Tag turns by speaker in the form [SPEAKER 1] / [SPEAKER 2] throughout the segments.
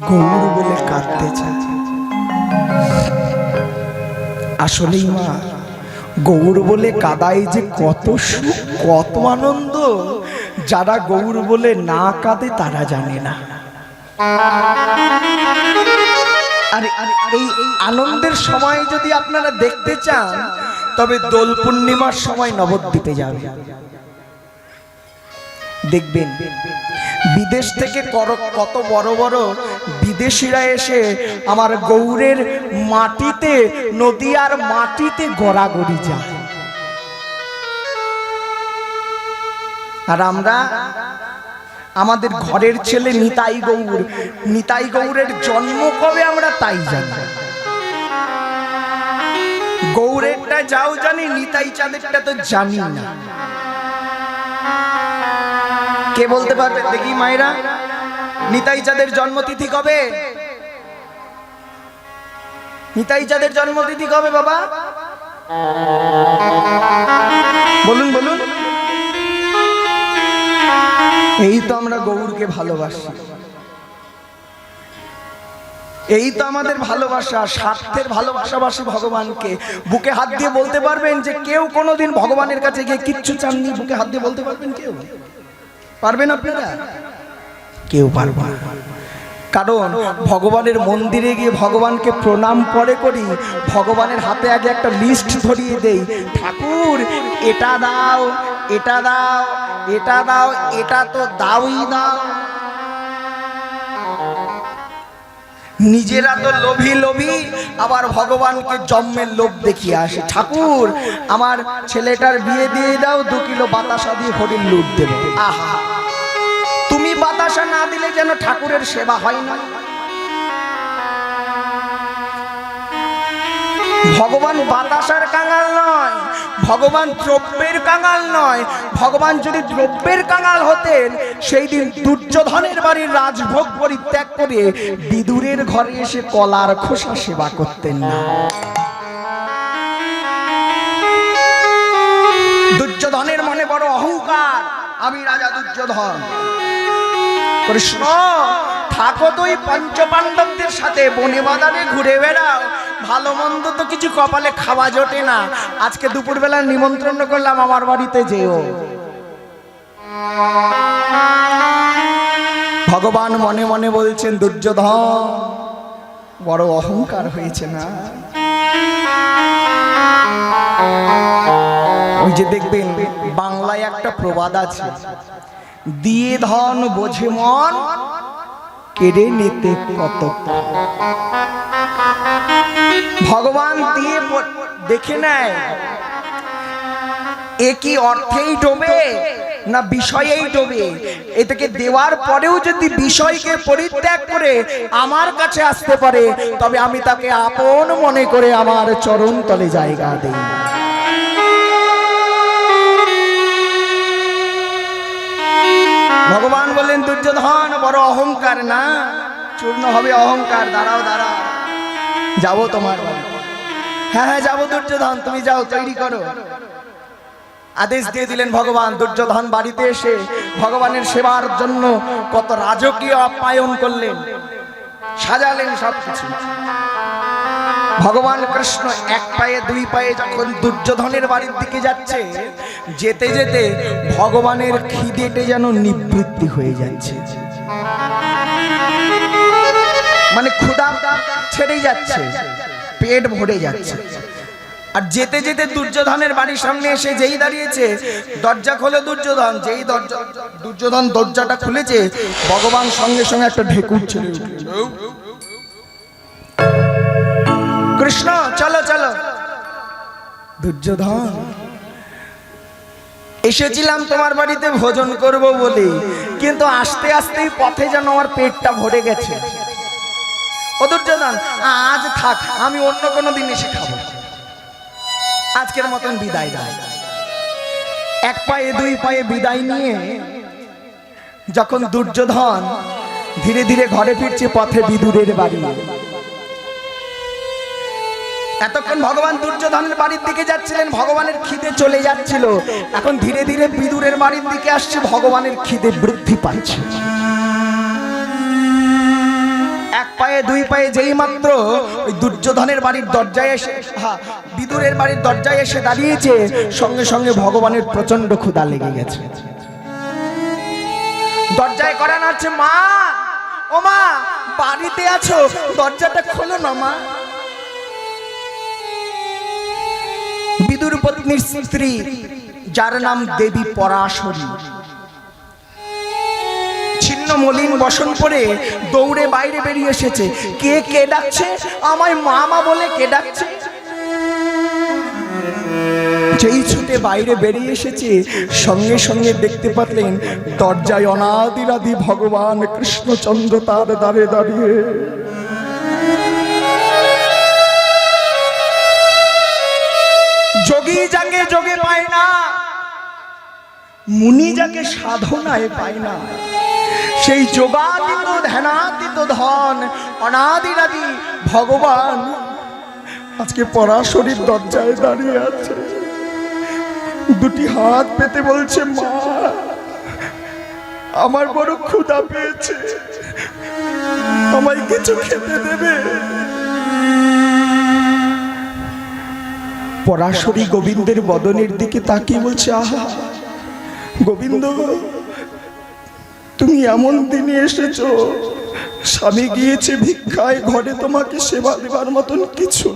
[SPEAKER 1] গৌর বলে কাঁদতে চায়। আসলেই মা গৌর বলে কাদাই যে কত সুখ, কত আনন্দ, যারা গৌর বলে না কাঁদে তারা জানে না। আর এই আনন্দের সময় যদি আপনারা দেখতে চান, তবে দোল পূর্ণিমার সময় নবদ্বীপে যাবে। দেখবেন, বিদেশ থেকে কত বড় বড় বিদেশিরা এসে আমার গৌরের মাটিতে, নদীয়ার মাটিতে গড়াগড়ি যায়। আর আমরা আমাদের ঘরের ছেলে নিতাই গৌর, নিতাই গৌরের জন্ম কবে আমরা তাই জানি। গৌরেরটা যাও জানি, নিতাই চাঁদেরটা তো জানি না। কে বলতে পারবে? দেখি মায়েরা। নিতাই চাঁদের জন্মতিথি কবে? নিতাই চাঁদের জন্মতিথি কবে বাবা? বলুন বলুন। এই তো আমরা গৌরকে ভালোবাসি। এই তো আমাদের ভালোবাসা, স্বার্থের ভালোবাসাবাসী ভগবানকে। বুকে হাত দিয়ে বলতে পারবেন যে কেউ কোনোদিন ভগবানের কাছে গিয়ে কিচ্ছু চাননি। বুকে হাত দিয়ে বলতে পারবেন কেউ? পারবেন আপনারা? কেউ পারবে না। কারণ ভগবানের মন্দিরে গিয়ে ভগবানকে প্রণাম পরে করি, ভগবানের হাতে আগে একটা লিস্ট ধরিয়ে দেই, ঠাকুর, এটা দাও এটা দাও এটা দাও, এটা তো দাওই দাও নিজেরা তো লোভী লোভী, আবার ভগবানকে জন্মের লোভ দেখিয়ে আসে। ঠাকুর, আমার ছেলেটার বিয়ে দিয়ে দাও, দু কিলো বাতাসা দিয়ে হরিণ লুট দেবে। আহা! বাতাসা না দিলে যেন ঠাকুরের সেবা হয় না। ভগবান বাতাসার কাঙাল নয়, ভগবান দ্রব্যের কাঙাল নয়, ভগবান যদি দ্রব্যের কাঙাল হতেন, সেই দিন দুর্যোধনের বাড়ির রাজভোগ পরিত্যাগ করে বিদুরের ঘরে এসে কলার খোসা সেবা করতেন না। দুর্যোধনের মনে বড় অহংকার, আমি রাজা দুর্যোধন। কৃষ্ণ থাকো তো এই পঞ্চপাণ্ডবদের সাথে বনে বাদানে ঘুরে বেড়াও। ভালো মন্দ তো কিছু কপালে খাওয়া জোটে না। আজকে দুপুরবেলা নিমন্ত্রণ করলাম আমার বাড়িতে যেও। ভগবান মনে মনে বলছেন, দুর্যোধন, বড় অহংকার হয়েছে না? ওই যে দেখবেন, বাংলায় একটা প্রবাদ আছে। দিয়ে ধন বোঝে মন, কেড়ে নিতে কত ভগবান দিয়ে দেখে নেয়, এ কি অর্থেই ডোবে না বিষয়েই ডোবে? এটাকে দেওয়ার পরেও যদি বিষয়কে পরিত্যাগ করে আমার কাছে আসতে পারে, তবে আমি তাকে আপন মনে করে আমার চরণ তলে জায়গা দেই। দুর্যোধন বড় অহংকার না? চূর্ণ হবে অহংকার, দাঁড়াও দাঁড়াও। যাব তোমার। হ্যাঁ হ্যাঁ যাব, দুর্যোধন, তুমি যাও, তৈরি করো। আদেশ দিয়ে দিলেন ভগবান, দুর্যোধন বাড়িতে এসে ভগবানের সেবার জন্য কত রাজকীয় আপ্যায়ন করলেন, সাজালেন সবকিছু। ভগবান কৃষ্ণ এক পায়ে, দুই পায়ে যখন দুর্যোধনের বাড়ির দিকে যাচ্ছে, যেতে যেতে ভগবানের খিদেটে যেন নিবৃত্তি হয়ে যাচ্ছে মানে ক্ষুদা ছেড়ে যাচ্ছে, পেট ভরে যাচ্ছে আর যেতে যেতে দুর্যোধনের বাড়ির সামনে এসে যেই দাঁড়িয়েছে, দরজা খোলে দুর্যোধন, যেই দরজা, দুর্যোধন দরজাটা খুলেছে, ভগবান সঙ্গে সঙ্গে একটা ঢেকুর ছেড়ে। কৃষ্ণ চলো চলো। দুর্যোধন এসেছিলাম তোমার বাড়িতে ভোজন করব বলে কিন্তু আস্তে আস্তেই পথে যেন আমার পেটটা ভরে গেছে। ও দুর্যোধন আজ থাক আমি অন্য কোনো দিন এসে খাব। আজকের মতন বিদায় দাও। এক পায়ে দুই পায়ে বিদায় নিয়ে যখন দুর্যোধন ধীরে ধীরে ঘরে ফিরছে পথে বিদুরের বাড়ি। এতক্ষণ ভগবান দুর্যোধনের বাড়ির দিকে যাচ্ছিলেন, ভগবানের খিদে চলে যাচ্ছিল। এখন ধীরে ধীরে বিদুরের বাড়ির দিকে আসছে, ভগবানের খিদে বৃদ্ধি পাচ্ছে। পায়ে, দুই পায়ে যেই মাত্র ওই দুর্যোধনের বাড়ির দরজায় এসে বিদুরের বাড়ির দরজায় এসে দাঁড়িয়েছে, সঙ্গে সঙ্গে ভগবানের প্রচণ্ড ক্ষুধা লেগে গেছে। দরজায় করা নাড়ছে, মা, ও মা, বাড়িতে আছো, দরজাটা খোলো না, মা। বিদুর পত্নীর স্ত্রী, যার নাম দেবী পরাশরী। ছিন্ন মলিন বসন পরে দৌড়ে বাইরে বেরিয়ে এসেছে। কে কে ডাকছে? আমায় মামা বলে কে ডাকছে? যেই ছুটে বাইরে বেরিয়ে এসেছে, সঙ্গে সঙ্গে দেখতে পারলেন দরজায় অনাদিরাদি ভগবান কৃষ্ণচন্দ্র তার দাঁড়িয়ে দাঁড়িয়ে। মুনি যাকে সাধনায় পায় না। সেই যোগাতীত ধ্যানাতীত ধন, অনাদিরাদি ভগবান আজকে পরাশরীর দরজায় দাঁড়িয়ে আছে। দুটি হাত পেতে বলছে, মা, আমার বড় ক্ষুধা পেয়েছে। আমায় কিছু খেতে দেবে। পরাশরী গোবিন্দের বদনের দিকে তাকিয়ে বলছে, আহা গোবিন্দ, তুমি এমন দিনে এসেছ, স্বামী গিয়েছে ভিক্ষায়, ঘরে তোমাকে সেবা দেবার মতন কিছু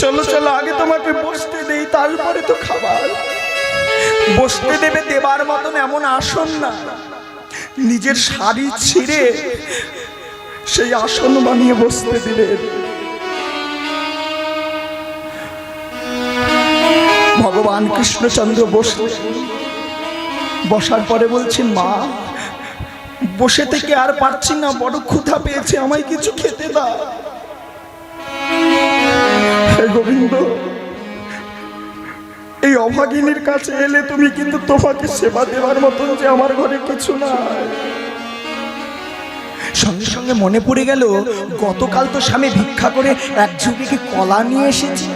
[SPEAKER 1] চলো চলো, আগে তোমাকে বসতে দেই, তারপরে তো খাবার। বসতে দেবে, দেবার মতন এমন আসন না। নিজের শাড়ি ছিঁড়ে সেই আসন বানিয়ে বসতে দিলেন। ভগবান কৃষ্ণচন্দ্র বসলেন বসার পরে বলছেন মা, বসে থেকে আর পারছি না, বড় ক্ষুধা পেয়েছে, আমায় কিছু খেতে দাও। গোবিন্দ, এই অভাগিনীর কাছে এলে তুমি কিন্তু তোমাকে সেবা দেওয়ার মতন যে আমার ঘরে কিছু নাই। সঙ্গে সঙ্গে মনে পড়ে গেল, গতকাল তো স্বামী ভিক্ষা করে এক ঝুঁকি কলা নিয়ে এসেছে।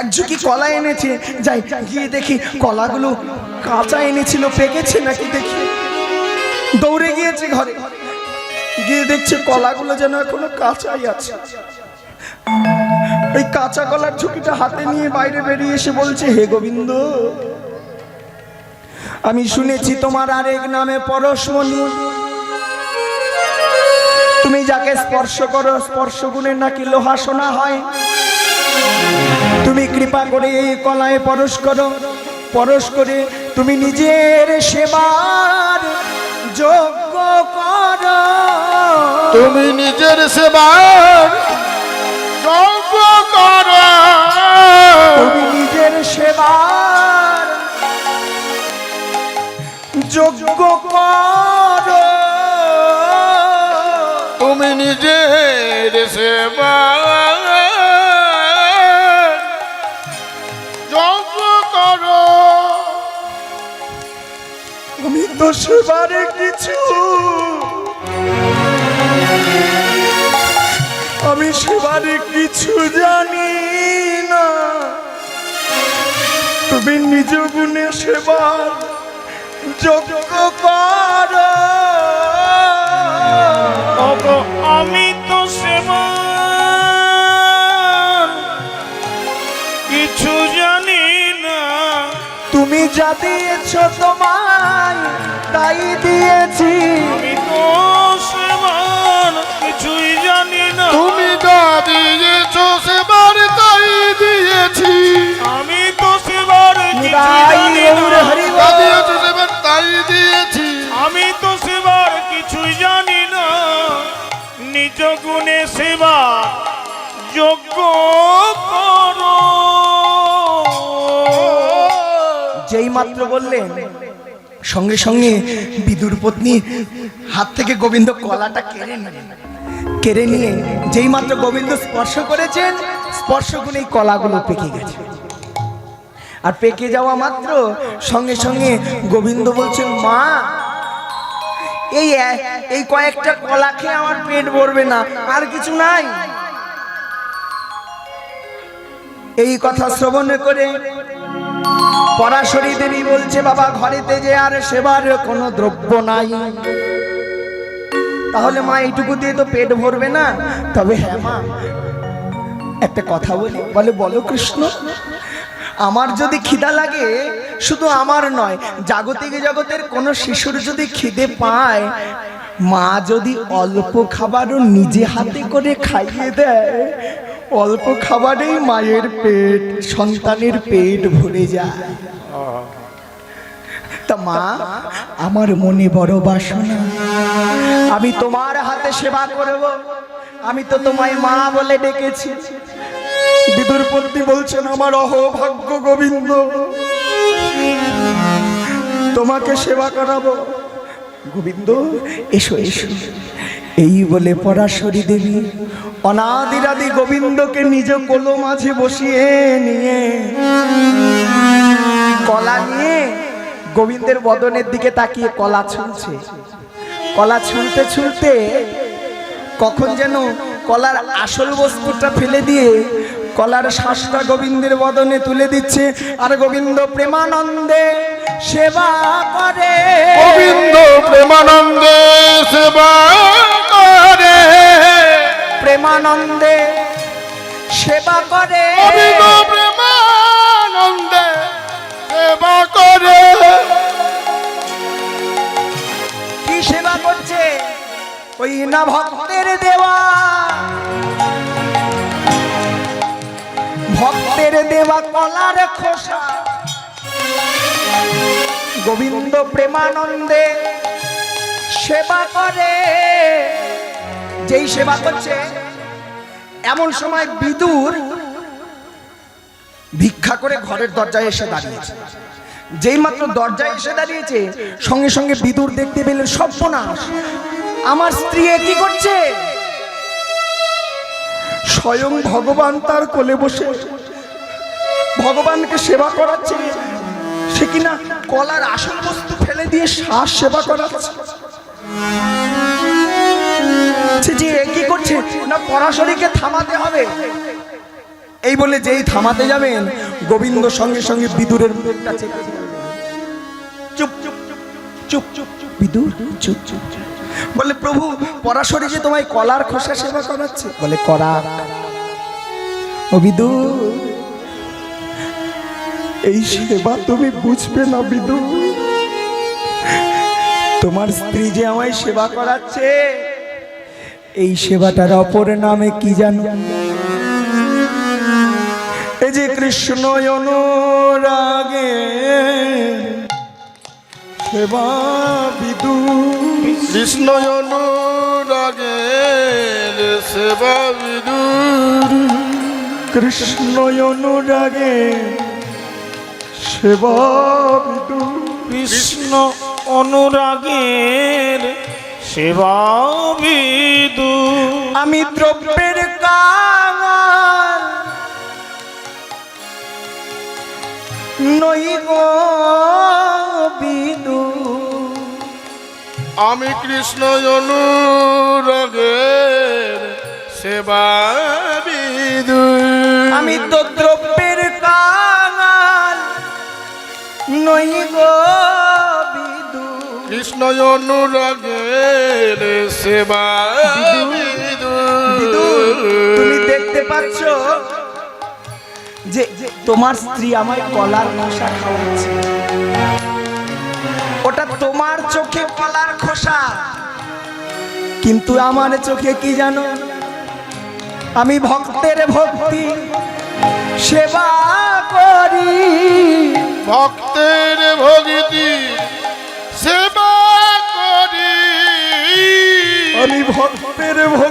[SPEAKER 1] এক ঝুঁকি কলা এনেছে। যাই, গিয়ে দেখি কলাগুলো কাঁচা এনেছিল, পেকেছে নাকি দেখি। দৌড়ে গিয়েছে ঘরে। গিয়ে দেখছে কলাগুলো যেন এখনও কাঁচাই আছে। ওই কাঁচা কলার ঝুঁকিটা হাতে নিয়ে বাইরে বেরিয়ে এসে বলছে, হে গোবিন্দ, আমি শুনেছি তোমার আরেক নামে পরশমণি। তুমি যাকে স্পর্শ করো স্পর্শ গুণের নাকি লোহা সোনা হয়। কৃপা করে এই কলায় পরশ করো পরশ করে তুমি নিজের সেবার যোগ্য করো।
[SPEAKER 2] তুমি নিজের সেবার যোগ্য করো।
[SPEAKER 1] তুমি নিজের সেবার যোগ্য করো।
[SPEAKER 2] তুমি নিজের সেবার
[SPEAKER 1] সেবারে কিছু আমি সেবারে কিছু জানি না। তুমি নিজ গুণে সেবার যোগ্য
[SPEAKER 3] ওগো আমি তো সেবার কিছু জানি না।
[SPEAKER 1] তুমি যা দিয়েছ তোমায় তাই দিয়েছি।
[SPEAKER 3] আমি তো সেবার কিছুই জানি না।
[SPEAKER 2] তুমি যা দিয়েছ সেবার তাই দিয়েছি।
[SPEAKER 3] আমি তো সেবার কিছুই জানি না।
[SPEAKER 2] যা দিয়েছ সেবার তাই দিয়েছি।
[SPEAKER 3] আমি তো সেবার কিছুই জানি না। নিজ গুণে সেবা যোগ্য করো।
[SPEAKER 1] যেই মাত্র বললেন সঙ্গে সঙ্গে বিদুর পত্নী হাত থেকে গোবিন্দ কলাটা কেড়ে নিলেন। কেড়ে নিয়ে যেই মাত্র গোবিন্দ স্পর্শ করেছেন, স্পর্শ গুণেই কলাগুলো পেকে গেছে। আর পেকে যাওয়া মাত্র সঙ্গে সঙ্গে গোবিন্দ বলছেন, মা, এই এই কয়েকটা কলা খেয়ে আমার পেট ভরবে না, আর কিছু নাই। এই কথা শ্রবণ করে পরাশরী দেবী বলছে, বাবা, ঘরেতে যে আর সেবার কোনো দ্রব্য নাই। তাহলে মা, এইটুকু দিয়ে তো পেট ভরবে না। তবে হ্যাঁ মা, একটা কথা বলি। বলে, বলো কৃষ্ণ, আমার যদি খিদা লাগে, শুধু আমার নয়, জাগতিক জগতের কোনো শিশুর যদি খিদে পায়, মা যদি অল্প খাবারও নিজে হাতে করে খাইয়ে দেয় অল্প খাবারেই মায়ের পেট, সন্তানের পেট ভরে যায়। তা মা, আমার মনে বড় বাসনা। আমি তোমার হাতে সেবা করব। আমি তো তোমায় মা বলে ডেকেছি। বিদুরপতি বলছেন, আমার অহভাগ্য গোবিন্দ। তোমাকে সেবা করাবো। গোবিন্দ, এসো এসো। এই বলে পরাশরী দেবী অনাদিরাদি গোবিন্দকে নিজ কোলো মাঝে বসিয়ে নিয়ে কলা নিয়ে গোবিন্দের বদনের দিকে তাকিয়ে কলা ছুলছে কলা ছুলতে ছুলতে কখন যেন কলার আসল বস্তুটা ফেলে দিয়ে কলার শ্বাসটা গোবিন্দের বদনে তুলে দিচ্ছে। আর গোবিন্দ প্রেমানন্দে সেবা করে।
[SPEAKER 2] গোবিন্দ প্রেমানন্দে সেবা
[SPEAKER 1] প্রেমানন্দে সেবা করে।
[SPEAKER 2] প্রেমানন্দে সেবা করে।
[SPEAKER 1] কি সেবা করছে? ওই না ভক্তের দেওয়া। ভক্তের দেওয়া কলার খোসা। গোবিন্দ প্রেমানন্দে সেবা করে। যেই সেবা করছে, এমন সময় বিদুর ভিক্ষা করে ঘরের দরজায় এসে দাঁড়িয়েছে। যেই মাত্র দরজায় এসে দাঁড়িয়েছে, সঙ্গে সঙ্গে বিদুর দেখতে পেলেন সর্বনাশ। আমার স্ত্রী কি করছে? স্বয়ং ভগবান তার কোলে বসে। ভগবানকে সেবা করাচ্ছে। সে কিনা কলার আসল বস্তু ফেলে দিয়ে শ্বাস সেবা করাচ্ছে। যে কি করছে? না পরাশরীকে থামাতে হবে। এই বলে যেই থামাতে যাবেন, গোবিন্দ সঙ্গে সঙ্গে বিদুরের মুখটা চেপে। চুপ চুপ চুপ চুপ চুপ বিদুর, চুপ চুপ। বলে, প্রভু, পরাশরী যে তোমায় কলার খোসা সেবা করাচ্ছে। বলে করা ও বিদুর, এই সেবা তুমি বুঝবে না বিদুর। তোমার স্ত্রী যে আমায় সেবা করাচ্ছে এই সেবাটার অপর নামে কি জানো? এই যে কৃষ্ণ অনুরাগে সেবা বিদু।
[SPEAKER 2] কৃষ্ণ অনুরাগে সেবা বিদুর
[SPEAKER 1] কৃষ্ণ অনুরাগে সেবা বিদু।
[SPEAKER 3] কৃষ্ণ অনুরাগের সেবা বিদু।
[SPEAKER 1] আমি দ্রব্যের কাঙাল। নই গো বিদু।
[SPEAKER 2] আমি কৃষ্ণ অনুরাগে সেবা বিদুর
[SPEAKER 1] আমি তো দ্রব্যের কাঙাল। নই গো বিদু।
[SPEAKER 2] কৃষ্ণ অনুরাগের সেবা
[SPEAKER 1] পাচ্ছ যে তোমার স্ত্রী আমায় কলার খোসা খাওয়াচ্ছে। ওটা তোমার চোখে কলার খোসা। কিন্তু আমার চোখে কি জানো? আমি ভক্তের ভক্তি সেবা করি।
[SPEAKER 2] ভক্তের ভগতি সেবা করি।
[SPEAKER 1] আমি ভক্তের ভক্তি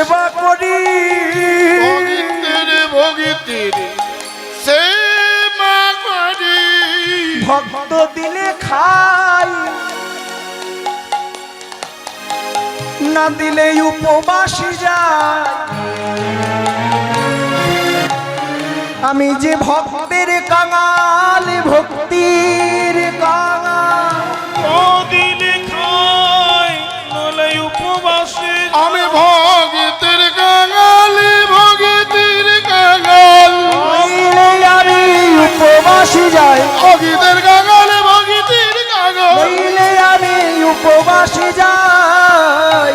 [SPEAKER 1] সেবা করি। ভক্ত দিলে খাই। না দিলে উপবাসী যায়। আমি যে ভক্তের কাঙাল ভক্তির কাঙাল।
[SPEAKER 2] ভগীদের কাঙালে ভগীতির
[SPEAKER 1] নইলে আমি উপবাসে যাই।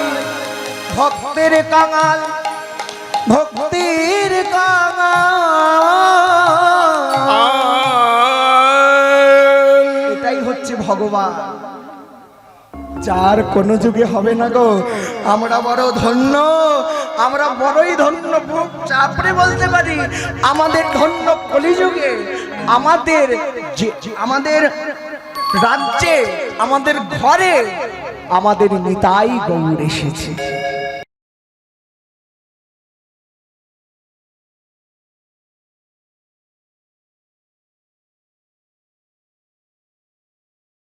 [SPEAKER 1] ভক্তের কাঙাল ভক্তির কাঙাল। এটাই হচ্ছে ভগবান। যার কোন যুগে হবে না গো। আমরা বড় ধন্য আমরা বড়ই ধন্য। চাপড়ে বলতে পারি আমাদের ধন্য কলিযুগে। আমাদের আমাদের রাজ্যে আমাদের ঘরে আমাদের নিতাই গৌর এসেছে।